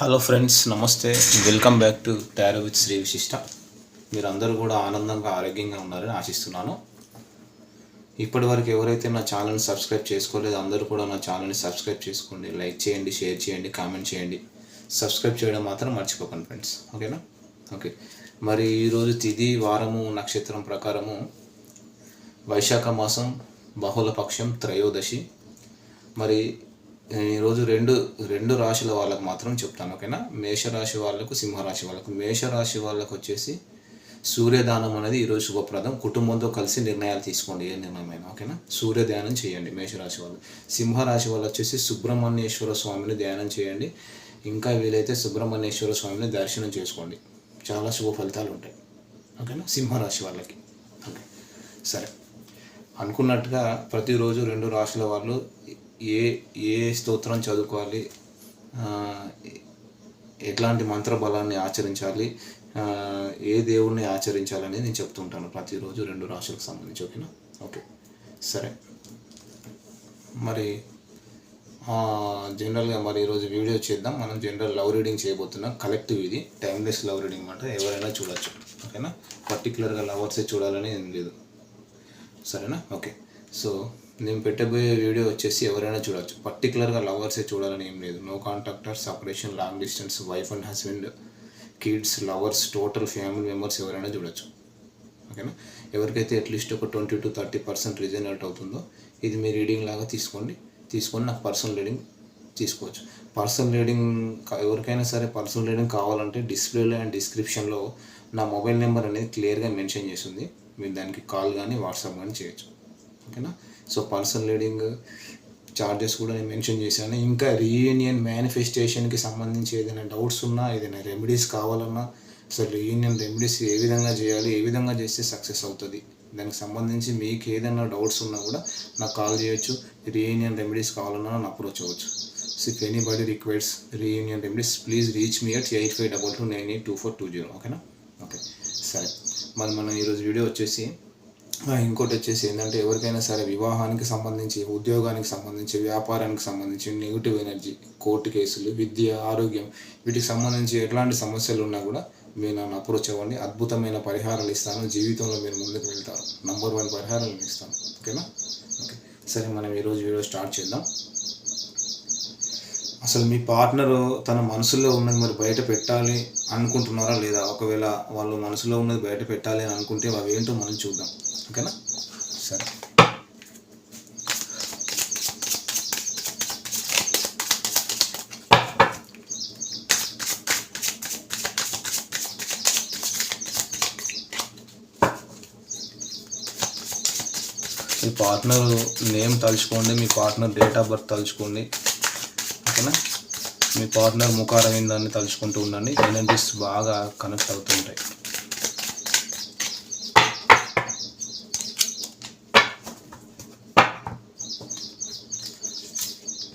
Hello friends నమస్తే. Welcome back to tarot with Sri Vishishta మీరందరూ కూడా ఆనందంగా ఆరోగ్యంగా ఉన్నారని ఆశిస్తున్నాను. ఇప్పటి వరకు ఎవరైతే నా ఛానల్ని సబ్స్క్రైబ్ చేసుకోలేదు అందరూ కూడా నా ఛానల్ని సబ్స్క్రైబ్ చేసుకోండి. లైక్ చేయండి షేర్ చేయండి కామెంట్ చేయండి. సబ్స్క్రైబ్ చేయడం మాత్రం మర్చిపోకండి ఫ్రెండ్స్ ఓకేనా ఓకే మరి ఈరోజు తిది వారము నక్షత్రం ప్రకారము వైశాఖ మాసం బహుళపక్షం త్రయోదశి. మరి ఈరోజు రెండు రెండు రాశుల వాళ్ళకు మాత్రం చెప్తాను ఓకేనా? మేషరాశి వాళ్ళకు సింహరాశి వాళ్ళకు. మేషరాశి వాళ్ళకు వచ్చేసి సూర్యదానం అనేది ఈరోజు శుభప్రదం. కుటుంబంతో కలిసి నిర్ణయాలు తీసుకోండి ఏ నిర్ణయమైనా ఓకేనా? సూర్యధ్యానం చేయండి మేషరాశి వాళ్ళు. సింహరాశి వాళ్ళు వచ్చేసి సుబ్రహ్మణ్యేశ్వర స్వామిని ధ్యానం చేయండి. ఇంకా వీలైతే సుబ్రహ్మణ్యేశ్వర స్వామిని దర్శనం చేసుకోండి. చాలా శుభ ఫలితాలు ఉంటాయి ఓకేనా? సింహరాశి వాళ్ళకి. ఓకే సరే. అనుకున్నట్టుగా ప్రతిరోజు రెండు రాశుల వాళ్ళు ఏ ఏ స్తోత్రం చదువుకోవాలి? ఎట్లాంటి మంత్ర బలాన్ని ఆచరించాలి ఏ దేవుణ్ణి ఆచరించాలని నేను చెప్తుంటాను ప్రతిరోజు రెండు రాశులకు సంబంధించి ఓకేనా? ఓకే. సరే. మరి జనరల్గా మరి ఈరోజు వీడియో చేద్దాం. మనం జనరల్ లవ్ రీడింగ్ చేయబోతున్నాం కలెక్టివ్ ఇది. టైమ్లెస్ లవ్ రీడింగ్ అనమాట ఎవరైనా చూడొచ్చు. ఓకేనా? పర్టికులర్గా లవర్సే చూడాలని ఏం లేదు. సరేనా? ఓకే. సో నేను పెట్టబోయే వీడియో వచ్చేసి ఎవరైనా చూడవచ్చు పర్టికులర్గా లవర్సే చూడాలని ఏం లేదు. No contact or separation long distance wife and husband kids lovers total family members ఎవరైనా చూడొచ్చు. ఓకేనా ఎవరికైతే అట్లీస్ట్ ఒక twenty to thirty percent resonate అవుతుందో ఇది మీ రీడింగ్ లాగా తీసుకోండి. తీసుకొని నాకు పర్సనల్ రీడింగ్ తీసుకోవచ్చు. పర్సనల్ రీడింగ్ ఎవరికైనా సరే పర్సనల్ రీడింగ్ కావాలంటే డిస్ప్లేలో అండ్ డిస్క్రిప్షన్లో నా మొబైల్ నెంబర్ అనేది క్లియర్గా మెన్షన్ చేసింది. మీరు దానికి కాల్ కానీ వాట్సాప్ కానీ చేయొచ్చు. ఓకేనా సో పర్సనల్ లీడింగ్ చార్జెస్ కూడా నేను మెన్షన్ చేశాను. ఇంకా రీయూనియన్ మేనిఫెస్టేషన్కి సంబంధించి ఏదైనా డౌట్స్ ఉన్నా ఏదైనా రెమెడీస్ కావాలన్నా అసలు రీయూనియన్ రెమెడీస్ ఏ విధంగా చేయాలి ఏ విధంగా చేస్తే సక్సెస్ అవుతుంది? దానికి సంబంధించి మీకు ఏదైనా డౌట్స్ ఉన్నా కూడా నాకు కాల్ చేయొచ్చు. రీయూనియన్ రెమెడీస్ కావాలన్నా నన్ను అప్రోచ్ అవ్వచ్చు. So if anybody requires reunion remedies please reach me at eight five double two nine eight two four two zero ఓకేనా ఓకే సరే. మరి మనం ఈరోజు వీడియో వచ్చేసి ఇంకోటి వచ్చేసి ఏంటంటే ఎవరికైనా సరే వివాహానికి సంబంధించి ఉద్యోగానికి సంబంధించి వ్యాపారానికి సంబంధించి నెగిటివ్ ఎనర్జీ కోర్టు కేసులు విద్య ఆరోగ్యం వీటికి సంబంధించి ఎట్లాంటి సమస్యలు ఉన్నా కూడా మీరు నన్ను అప్రోచ్ అవ్వండి. అద్భుతమైన పరిహారాలు ఇస్తాను. జీవితంలో మీరు ముందుకు వెళ్తారు. నంబర్ వన్ పరిహారాలు ఇస్తాను. ఓకేనా? ఓకే. సరే మనం ఈరోజు వీడియో స్టార్ట్ చేద్దాం. అసలు మీ పార్ట్నర్ తన మనసులో ఉన్నది మరి బయట పెట్టాలి అనుకుంటున్నారా లేదా? ఒకవేళ వాళ్ళు మనసులో ఉన్నది బయట పెట్టాలి అని అనుకుంటే అవి ఏంటో మనం చూద్దాం. ఓకేనా? సరే. మీ పార్ట్నర్ నేమ్ తలుచుకోండి మీ పార్ట్నర్ డేట్ ఆఫ్ బర్త్ తలుచుకోండి. ఓకేనా? మీ పార్ట్నర్ ముఖారవిందాన్ని తలుచుకుంటూ ఉండండి. ఎనర్జీస్ బాగా కనెక్ట్ అవుతుంటాయి.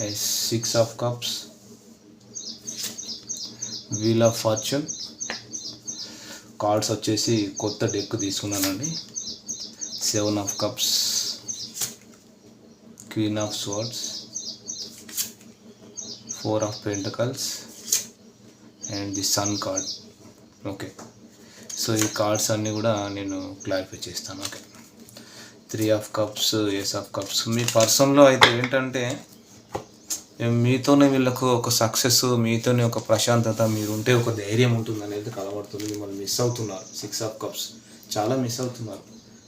Six of cups wheel of fortune cards వచ్చేసి కొత్త డెక్ తీసుకున్నానండి. Seven of cups queen of swords four of pentacles and the sun card okay so ఈ కార్డ్స్ అన్నీ కూడా నేను క్లారిఫై చేస్తాను. Okay three of cups ace of cups మీ పర్సన్లో అయితే ఏంటంటే మీతోనే వీళ్ళకు ఒక సక్సెస్ మీతోనే ఒక ప్రశాంతత మీరు ఉంటే ఒక ధైర్యం ఉంటుంది అనేది కనబడుతుంది. మిమ్మల్ని మిస్ అవుతున్నారు. సిక్స్ ఆఫ్ కప్స్ చాలా మిస్ అవుతున్నారు.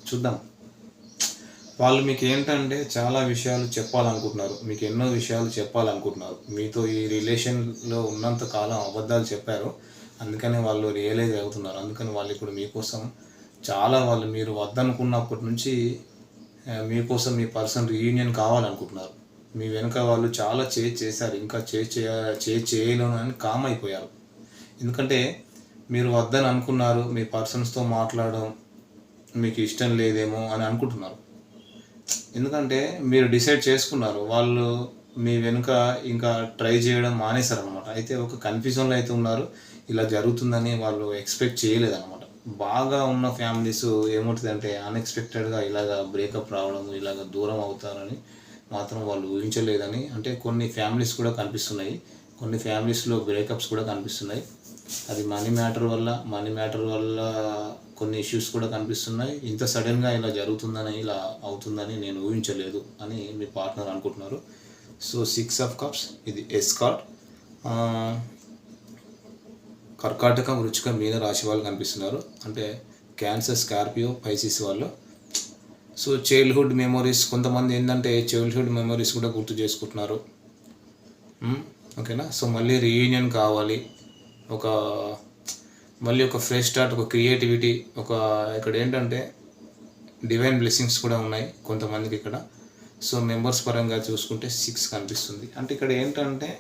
చూద్దాం. వాళ్ళు మీకు ఏంటంటే చాలా విషయాలు చెప్పాలనుకుంటున్నారు. మీకు ఎన్నో విషయాలు చెప్పాలనుకుంటున్నారు. మీతో ఈ రిలేషన్లో ఉన్నంత కాలం అబద్ధాలు చెప్పారు. అందుకని వాళ్ళు రియలైజ్ అవుతున్నారు. అందుకని వాళ్ళు ఇప్పుడు మీకోసం చాలా వాళ్ళు మీరు వద్దనుకున్నప్పటి నుంచి మీకోసం మీ పర్సన్ రీయూనియన్ కావాలనుకుంటున్నారు. మీ వెనుక వాళ్ళు చాలా చేజ్ చేశారు. ఇంకా చేజ్ చేయ చేజ్ చేయలేను అని కామ్ అయిపోయారు. ఎందుకంటే మీరు వద్దని అనుకున్నారు మీ పర్సన్స్తో మాట్లాడడం మీకు ఇష్టం లేదేమో అని అనుకుంటున్నారు. ఎందుకంటే మీరు డిసైడ్ చేసుకున్నారు. వాళ్ళు మీ వెనుక ఇంకా ట్రై చేయడం మానేశారు అనమాట అయితే ఒక కన్ఫ్యూజన్లో అయితే ఉన్నారు. ఇలా జరుగుతుందని వాళ్ళు ఎక్స్పెక్ట్ చేయలేదన్నమాట. బాగా ఉన్న ఫ్యామిలీస్ ఏమవుతుందంటే అన్ఎక్స్పెక్టెడ్గా ఇలాగ బ్రేకప్ రావడం ఇలాగ దూరం అవుతారని మాత్రం వాళ్ళు ఊహించలేదని. అంటే కొన్ని ఫ్యామిలీస్ కూడా కనిపిస్తున్నాయి. కొన్ని ఫ్యామిలీస్లో బ్రేకప్స్ కూడా కనిపిస్తున్నాయి. అది మనీ మ్యాటర్ వల్ల మనీ మ్యాటర్ వల్ల కొన్ని ఇష్యూస్ కూడా కనిపిస్తున్నాయి. ఇంత సడన్గా ఇలా జరుగుతుందని ఇలా అవుతుందని నేను ఊహించలేదు అని మీ పార్ట్నర్ అనుకుంటున్నారు. సో సిక్స్ ఆఫ్ కప్స్ ఇది ఎస్ కార్డ్. కర్కాటక వృచ్చిక మీన రాశి వాళ్ళు కనిపిస్తున్నారు. అంటే క్యాన్సర్ స్కార్పియో పైసిస్ వాళ్ళు. సో చైల్డ్హుడ్ మెమొరీస్ కొంతమంది ఏంటంటే చైల్డ్హుడ్ మెమొరీస్ కూడా గుర్తు చేసుకుంటున్నారు. Hmm? ఓకేనా సో మళ్ళీ రీయూనియన్ కావాలి. ఒక మళ్ళీ ఒక ఫ్రెష్ స్టార్ట్ ఒక క్రియేటివిటీ ఒక ఇక్కడ ఏంటంటే డివైన్ బ్లెస్సింగ్స్ కూడా ఉన్నాయి కొంతమందికి ఇక్కడ. సో మెంబర్స్ పరంగా చూసుకుంటే సిక్స్ కనిపిస్తుంది. అంటే ఇక్కడ ఏంటంటే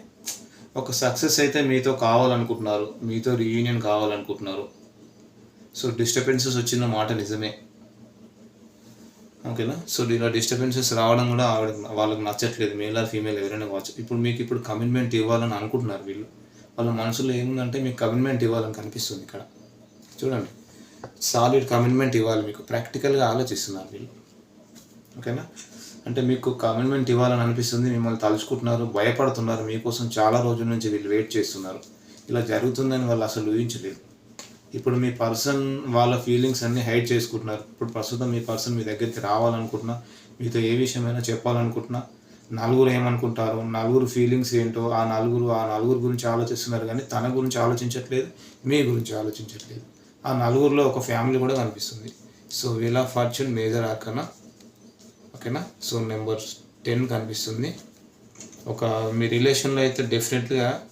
ఒక సక్సెస్ అయితే మీతో కావాలనుకుంటున్నారు. మీతో రీయూనియన్ కావాలనుకుంటున్నారు. సో డిస్టర్బెన్సెస్ వచ్చిన మాట నిజమే. ఓకేనా? సో ఇలా డిస్టర్బెన్సెస్ రావడం కూడా ఆవిడ వాళ్ళకి నచ్చట్లేదు. మేల్ ఆర్ ఫీమేల్ ఎవరైనా కావచ్చు. ఇప్పుడు మీకు ఇప్పుడు కమిట్మెంట్ ఇవ్వాలని అనుకుంటున్నారు వీళ్ళు. వాళ్ళ మనసులో ఏముందంటే మీకు కమిట్మెంట్ ఇవ్వాలని కనిపిస్తుంది ఇక్కడ. చూడండి. సాలిడ్ కమిట్మెంట్ ఇవ్వాలి మీకు. ప్రాక్టికల్గా ఆలోచిస్తున్నారు వీళ్ళు. ఓకేనా? అంటే మీకు కమిట్మెంట్ ఇవ్వాలని అనిపిస్తుంది. మిమ్మల్ని తలుచుకుంటున్నారు. భయపడుతున్నారు. మీకోసం చాలా రోజుల నుంచి వీళ్ళు వెయిట్ చేస్తున్నారు. ఇలా జరుగుతుందని వాళ్ళు అసలు ఊహించలేదు. ఇప్పుడు మీ పర్సన్ వాళ్ళ ఫీలింగ్స్ అన్ని హైడ్ చేసుకుంటున్నారు. ఇప్పుడు ప్రస్తుతం మీ పర్సన్ మీ దగ్గరికి రావాలనుకుంటున్నా మీతో ఏ విషయమైనా చెప్పాలనుకుంటున్నా నలుగురు ఏమనుకుంటారు నలుగురు ఫీలింగ్స్ ఏంటో ఆ నలుగురు ఆ నలుగురు గురించి ఆలోచిస్తున్నారు కానీ తన గురించి ఆలోచించట్లేదు మీ గురించి ఆలోచించట్లేదు. ఆ నలుగురిలో ఒక ఫ్యామిలీ కూడా కనిపిస్తుంది. So wheel of fortune major arcana ఓకేనా? సో నెంబర్ టెన్ కనిపిస్తుంది. ఒక మీ రిలేషన్లో అయితే డెఫినెట్గా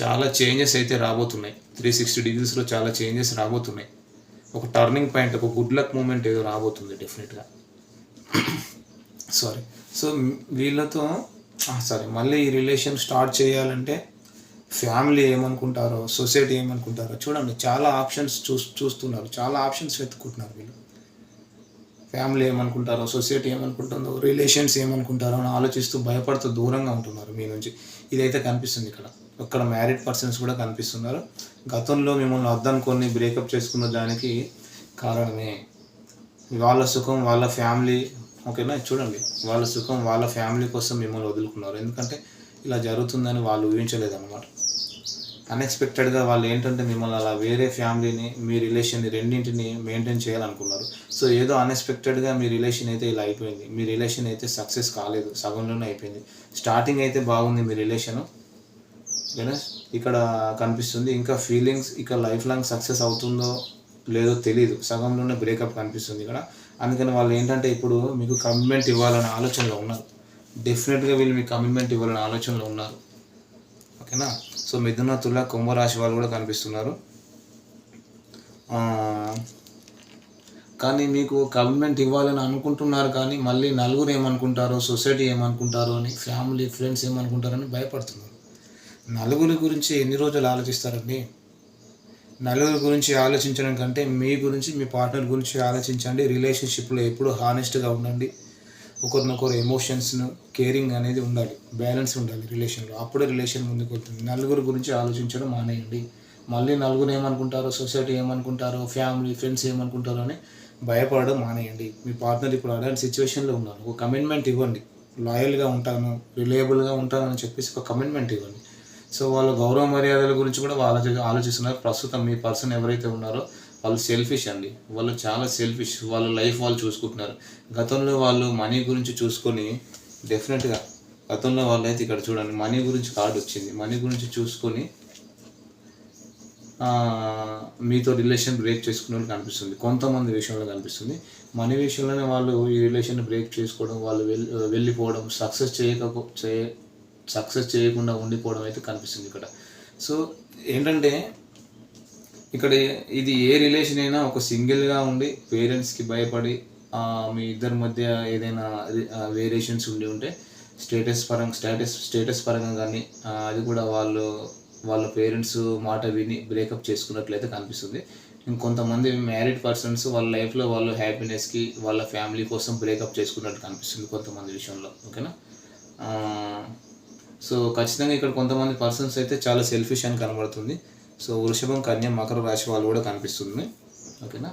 చాలా చేంజెస్ అయితే రాబోతున్నాయి. త్రీ సిక్స్టీ డిగ్రీస్లో చాలా చేంజెస్ రాబోతున్నాయి. ఒక టర్నింగ్ పాయింట్ ఒక గుడ్ లక్ మూమెంట్ ఏదో రాబోతుంది డెఫినెట్గా సారీ సో వీళ్ళతో ah, సారీ మళ్ళీ ఈ రిలేషన్ స్టార్ట్ చేయాలంటే ఫ్యామిలీ ఏమనుకుంటారో సొసైటీ ఏమనుకుంటారో చూడండి. చాలా ఆప్షన్స్ చూ చూస్తున్నారు. చాలా ఆప్షన్స్ వెతుక్కుంటున్నారు వీళ్ళు. ఫ్యామిలీ ఏమనుకుంటారో సొసైటీ ఏమనుకుంటుందో రిలేషన్స్ ఏమనుకుంటారో అని ఆలోచిస్తూ భయపడుతూ దూరంగా ఉంటున్నారు మీ నుంచి. ఇదైతే కనిపిస్తుంది ఇక్కడ. అక్కడ మ్యారీడ్ పర్సన్స్ కూడా కనిపిస్తున్నారు. గతంలో మిమ్మల్ని అద్దనుకొని బ్రేకప్ చేసుకున్న దానికి కారణమే వాళ్ళ సుఖం వాళ్ళ ఫ్యామిలీ. ఓకేనా? చూడండి. వాళ్ళ సుఖం వాళ్ళ ఫ్యామిలీ కోసం మిమ్మల్ని వదులుకున్నారు. ఎందుకంటే ఇలా జరుగుతుందని వాళ్ళు ఊహించలేదన్నమాట. అన్ఎక్స్పెక్టెడ్గా వాళ్ళు ఏంటంటే మిమ్మల్ని అలా వేరే ఫ్యామిలీని మీ రిలేషన్ని రెండింటిని మెయింటైన్ చేయాలనుకున్నారు. సో ఏదో అన్ఎక్స్పెక్టెడ్గా మీ రిలేషన్ అయితే ఇలా అయిపోయింది. మీ రిలేషన్ అయితే సక్సెస్ కాలేదు. సగంలోనే అయిపోయింది. స్టార్టింగ్ అయితే బాగుంది మీ రిలేషను. ఓకేనా ఇక్కడ కనిపిస్తుంది. ఇంకా ఫీలింగ్స్ ఇక లైఫ్ లాంగ్ సక్సెస్ అవుతుందో లేదో తెలియదు సగంలోనే బ్రేకప్ కనిపిస్తుంది ఇక్కడ. అందుకని వాళ్ళు ఏంటంటే ఇప్పుడు మీకు కమిట్మెంట్ ఇవ్వాలనే ఆలోచనలో ఉన్నారు. డెఫినెట్గా వీళ్ళు మీకు కమిట్మెంట్ ఇవ్వాలనే ఆలోచనలో ఉన్నారు. ఓకేనా? సో మిథున తుల కుంభరాశి వాళ్ళు కూడా కనిపిస్తున్నారు. కానీ మీకు కమిట్మెంట్ ఇవ్వాలని అనుకుంటున్నారు కానీ మళ్ళీ నలుగురు ఏమనుకుంటారో సొసైటీ ఏమనుకుంటారో అని ఫ్యామిలీ ఫ్రెండ్స్ ఏమనుకుంటారని భయపడుతున్నారు. నలుగురి గురించి ఎన్ని రోజులు ఆలోచిస్తారండి? నలుగురి గురించి ఆలోచించడం కంటే మీ గురించి మీ పార్ట్నర్ గురించి ఆలోచించండి. రిలేషన్షిప్లో ఎప్పుడు హానెస్ట్గా ఉండండి. ఒకరినొకరు ఎమోషన్స్ను కేరింగ్ అనేది ఉండాలి. బ్యాలెన్స్ ఉండాలి రిలేషన్లో అప్పుడే రిలేషన్ ముందుకు వెళ్తుంది. నలుగురు గురించి ఆలోచించడం మానేయండి. మళ్ళీ నలుగురు ఏమనుకుంటారో సొసైటీ ఏమనుకుంటారో ఫ్యామిలీ ఫ్రెండ్స్ ఏమనుకుంటారో అని భయపడడం మానేయండి. మీ పార్ట్నర్ ఇప్పుడు అలాంటి సిచ్యువేషన్లో ఉన్నారు. ఒక కమిట్మెంట్ ఇవ్వండి. లాయల్గా ఉంటాను రిలయబుల్గా ఉంటాను అని చెప్పేసి ఒక కమిట్మెంట్ ఇవ్వండి. సో వాళ్ళ గౌరవ మర్యాదల గురించి కూడా వాళ్ళు ఆలోచి- ఆలోచిస్తున్నారు. ప్రస్తుతం మీ పర్సన్ ఎవరైతే ఉన్నారో వాళ్ళు సెల్ఫిష్ అండి. వాళ్ళు చాలా సెల్ఫిష్ వాళ్ళ లైఫ్ వాళ్ళు చూసుకుంటున్నారు. గతంలో వాళ్ళు మనీ గురించి చూసుకొని డెఫినెట్గా గతంలో వాళ్ళు అయితే ఇక్కడ చూడండి మనీ గురించి కార్డు వచ్చింది. మనీ గురించి చూసుకొని మీతో రిలేషన్ బ్రేక్ చేసుకునే వాళ్ళు కనిపిస్తుంది కొంతమంది విషయంలో కనిపిస్తుంది మనీ విషయంలోనే వాళ్ళు ఈ రిలేషన్ బ్రేక్ చేసుకోవడం వాళ్ళు వెళ్ళి వెళ్ళిపోవడం సక్సెస్ చేయక చే సక్సెస్ చేయకుండా ఉండిపోవడం అయితే కనిపిస్తుంది ఇక్కడ. సో ఏంటంటే ఇక్కడ ఇది ఏ రిలేషన్ అయినా ఒక సింగిల్గా ఉండి పేరెంట్స్కి భయపడి మీ ఇద్దరి మధ్య ఏదైనా వేరియేషన్స్ ఉండి ఉంటే స్టేటస్ పరంగా స్టేటస్ స్టేటస్ పరంగా కానీ అది కూడా వాళ్ళు వాళ్ళ పేరెంట్స్ మాట విని బ్రేకప్ చేసుకున్నట్లయితే కనిపిస్తుంది. ఇంకొంతమంది మ్యారీడ్ పర్సన్స్ వాళ్ళ లైఫ్లో వాళ్ళు హ్యాపీనెస్కి వాళ్ళ ఫ్యామిలీ కోసం బ్రేకప్ చేసుకున్నట్టు కనిపిస్తుంది కొంతమంది విషయంలో ఓకేనా? సో ఖచ్చితంగా ఇక్కడ కొంతమంది పర్సన్స్ అయితే చాలా సెల్ఫిష్ అని కనబడుతుంది. సో వృషభం కన్య మకర రాశి వాళ్ళు కూడా కనిపిస్తుంది. ఓకేనా?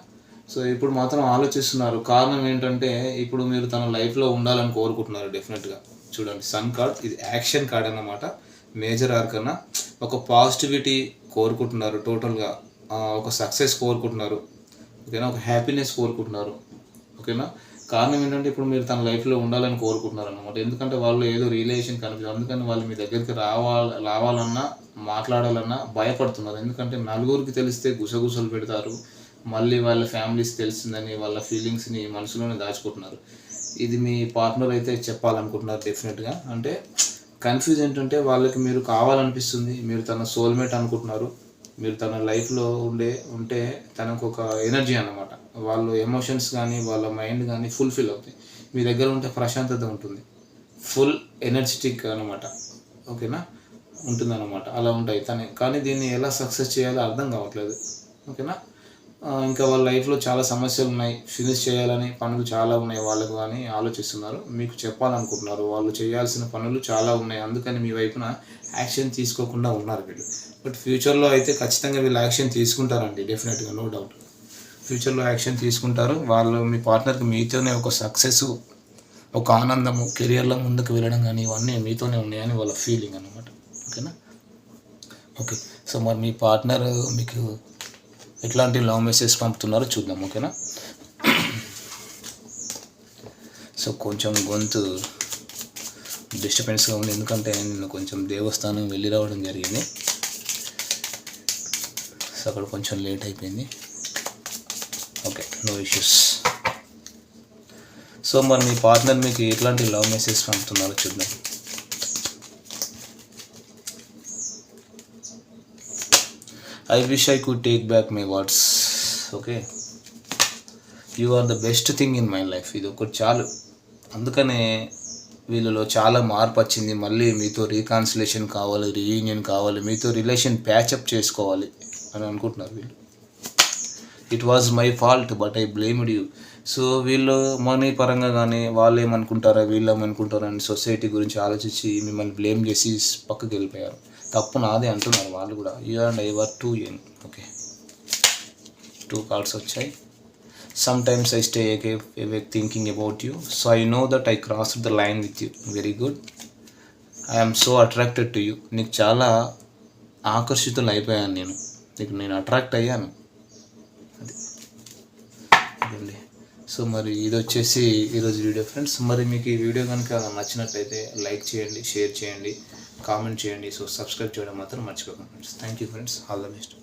సో ఇప్పుడు మాత్రం ఆలోచిస్తున్నారు. కారణం ఏంటంటే ఇప్పుడు మీరు తన లైఫ్లో ఉండాలని కోరుకుంటున్నారు డెఫినెట్గా చూడండి సన్ కార్డ్ ఇది యాక్షన్ కార్డ్ అన్నమాట. మేజర్ ఆర్కన్నా ఒక పాజిటివిటీ కోరుకుంటున్నారు టోటల్గా ఒక సక్సెస్ కోరుకుంటున్నారు. ఓకేనా? ఒక హ్యాపీనెస్ కోరుకుంటున్నారు. ఓకేనా? కారణం ఏంటంటే ఇప్పుడు మీరు తన లైఫ్లో ఉండాలని కోరుకుంటున్నారు అనమాట ఎందుకంటే వాళ్ళు ఏదో రిలేషన్ కనిపిస్తుంది అందుకని వాళ్ళు మీ దగ్గరికి రావాలి రావాలన్నా మాట్లాడాలన్నా భయపడుతున్నారు. ఎందుకంటే నలుగురికి తెలిస్తే గుసగుసలు పెడతారు. మళ్ళీ వాళ్ళ ఫ్యామిలీస్ తెలిసిందని వాళ్ళ ఫీలింగ్స్ని మనసులోనే దాచుకుంటున్నారు. ఇది మీ పార్ట్నర్ అయితే చెప్పాలనుకుంటున్నారు డెఫినెట్గా అంటే కన్ఫ్యూజ్ ఏంటంటే వాళ్ళకి మీరు కావాలనిపిస్తుంది. మీరు తన సోల్మేట్ అనుకుంటున్నారు. మీరు తన లైఫ్లో ఉండే ఉంటే తనకు ఒక ఎనర్జీ అన్నమాట. వాళ్ళు ఎమోషన్స్ కానీ వాళ్ళ మైండ్ కానీ ఫుల్ఫిల్ అవుతాయి. మీ దగ్గర ఉంటే ప్రశాంతత ఉంటుంది. ఫుల్ ఎనర్జెటిక్ అనమాట ఓకేనా ఉంటుందన్నమాట. అలా ఉంటాయి తనే. కానీ దీన్ని ఎలా సక్సెస్ చేయాలో అర్థం కావట్లేదు. ఓకేనా ఇంకా వాళ్ళ లైఫ్లో చాలా సమస్యలు ఉన్నాయి. ఫినిష్ చేయాలని పనులు చాలా ఉన్నాయి వాళ్ళకు అని ఆలోచిస్తున్నారు. మీకు చెప్పాలనుకుంటున్నారు. వాళ్ళు చేయాల్సిన పనులు చాలా ఉన్నాయి. అందుకని మీ వైపున యాక్షన్ తీసుకోకుండా ఉన్నారు వీళ్ళు. బట్ ఫ్యూచర్లో అయితే ఖచ్చితంగా వీళ్ళు యాక్షన్ తీసుకుంటారండి డెఫినెట్గా నో డౌట్. ఫ్యూచర్లో యాక్షన్ తీసుకుంటారు. వాళ్ళు మీ పార్ట్నర్కి మీతోనే ఒక సక్సెస్ ఒక ఆనందము కెరియర్లో ముందుకు వెళ్ళడం కానీ ఇవన్నీ మీతోనే ఉన్నాయని వాళ్ళ ఫీలింగ్ అన్నమాట. ఓకేనా? ఓకే. సో మరి మీ పార్ట్నర్ మీకు ఎట్లాంటి లవ్ మెసేజ్ పంపుతున్నారో చూద్దాం ఓకేనా? సో కొంచెం గొంతు డిస్టర్బెన్స్గా ఉంది. ఎందుకంటే నేను కొంచెం దేవస్థానం వెళ్ళి రావడం జరిగింది. సో అక్కడ కొంచెం లేట్ అయిపోయింది. ఓకే నో ఇష్యూస్ సో మరి మీ పార్ట్నర్ మీకు ఎట్లాంటి లవ్ మెసేజ్ పంపుతున్నారో చూద్దాం. I wish I could take back my words okay you are the best thing in my life ఇది ఒకటి చాలు. అందుకనే వీళ్ళలో చాలా మార్పు వచ్చింది. మళ్ళీ మీతో రీకాన్సిలేషన్ కావాలి రీయూనియన్ కావాలి మీతో రిలేషన్ ప్యాచప్ చేసుకోవాలి. అని అనుకుంటున్నారు వీళ్ళు. It was my fault but I blamed you so వీళ్ళు మనీ పరంగా కానీ వాళ్ళు ఏమనుకుంటారా వీళ్ళు ఏమనుకుంటారా అని సొసైటీ గురించి ఆలోచించి మిమ్మల్ని బ్లేమ్ చేసి పక్కకి వెళ్ళిపోయారు. తప్పు నాదే అంటున్నారు వాళ్ళు కూడా. You and I were too young okay two cards వచ్చాయి sometimes I stay away thinking about you so I know that I cross the line with you very good I'm so attracted to you నీకు చాలా ఆకర్షితులు అయిపోయాను నేను. నీకు నేను attract అయ్యాను. అది. అదండి సో మరి ఇది వచ్చేసి ఈరోజు వీడియో ఫ్రెండ్స్. మరి మీకు ఈ వీడియో కనుక నచ్చినట్లయితే లైక్ చేయండి షేర్ చేయండి కామెంట్ చేయండి. సో సబ్స్క్రైబ్ చేయడం మాత్రం మర్చిపోకండి friends. Thank you friends. All the best.